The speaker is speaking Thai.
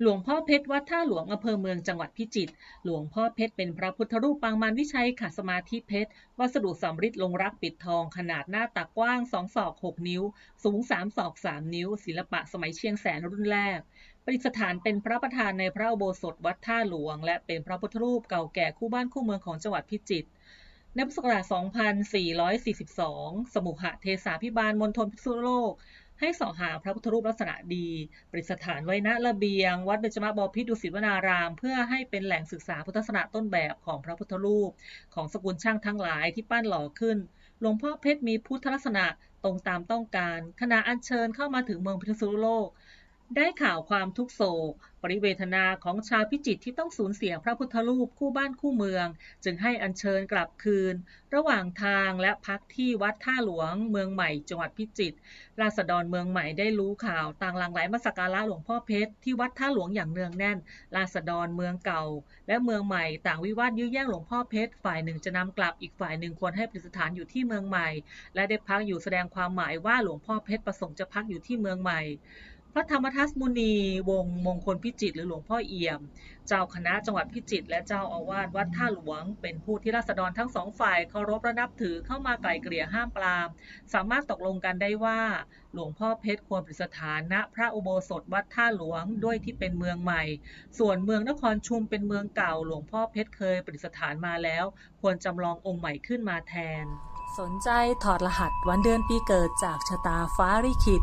หลวงพ่อเพชรวัดท่าหลวงอำเภอเมืองจังหวัดพิจิตร หลวงพ่อเพชรเป็นพระพุทธรูปปางมารวิชัยขัดสมาธิเพชร วัสดุสำริดลงรักปิดทองขนาดหน้าตักกว้าง2ศอก6นิ้ว สูง3ศอก3นิ้ว ศิลปะสมัยเชียงแสนรุ่นแรกประดิษฐานเป็นพระประธานในพระอุโบสถวัดท่าหลวง และเป็นพระพุทธรูปเก่าแก่คู่บ้านคู่เมืองของจังหวัดพิจิตรในพุทธศักราช 2442 สมุหเทสาพิบาลมณฑลพิษณุโลก ให้เสองหาพระพุทธรูปลักษณะดี ประดิษฐานไว้ณระเบียง วัดเบญจมบพิตรดุสิตวนาราม เพื่อให้เป็นแหล่งศึกษาพุทธศาสนาต้นแบบของพระพุทธรูป ของสกุลช่างทั้งหลายที่ปั้นหล่อขึ้น หลวงพ่อเพชรมีพุทธลักษณะตรงตามต้องการ ขณะอัญเชิญเข้ามาถึงเมืองพิษณุโลก ได้ข่าวความทุกโศก ปริเวทนาของชาวพิจิตรที่ต้องสูญเสียพระพุทธรูปคู่บ้านคู่เมือง จึงให้อัญเชิญกลับคืน ระหว่างทางและพักที่วัดท่าหลวงเมืองใหม่จังหวัดพิจิตรราษฎรเมืองใหม่ได้รู้ข่าวต่างหลั่งไหลมาสักการะหลวงพ่อเพชรที่วัดท่าหลวงอย่างเนืองแน่น ราษฎรเมืองเก่า และเมืองใหม่ต่างวิวาทยื้อแย่งหลวงพ่อเพชรฝ่ายหนึ่งจะนำกลับอีกฝ่ายหนึ่งควรให้ประดิษฐานอยู่ที่เมืองใหม่ และได้พักอยู่แสดงความหมายว่าหลวงพ่อเพชรประสงค์จะพักอยู่ที่เมืองใหม่ พระธรรมทัศมุนีวงมงคลพิจิตรหรือหลวงพ่อเอี่ยม เจ้าคณะจังหวัดพิจิตรและเจ้าอาวาสวัดท่าหลวง เป็นผู้ที่ราษฎรทั้งสองฝ่ายเคารพและนับถือเข้ามาไกล่เกลี่ยห้ามปราม สามารถตกลงกันได้ว่า หลวงพ่อเพชรควรประดิษฐานณพระอุโบสถวัดท่าหลวงด้วยที่เป็นเมืองใหม่ ส่วนเมืองนครชุมเป็นเมืองเก่า หลวงพ่อเพชรเคยประดิษฐานมาแล้ว ควรจำลององค์ใหม่ขึ้นมาแทน สนใจถอดรหัสวันเดือนปีเกิดจากชะตาฟ้าลิขิต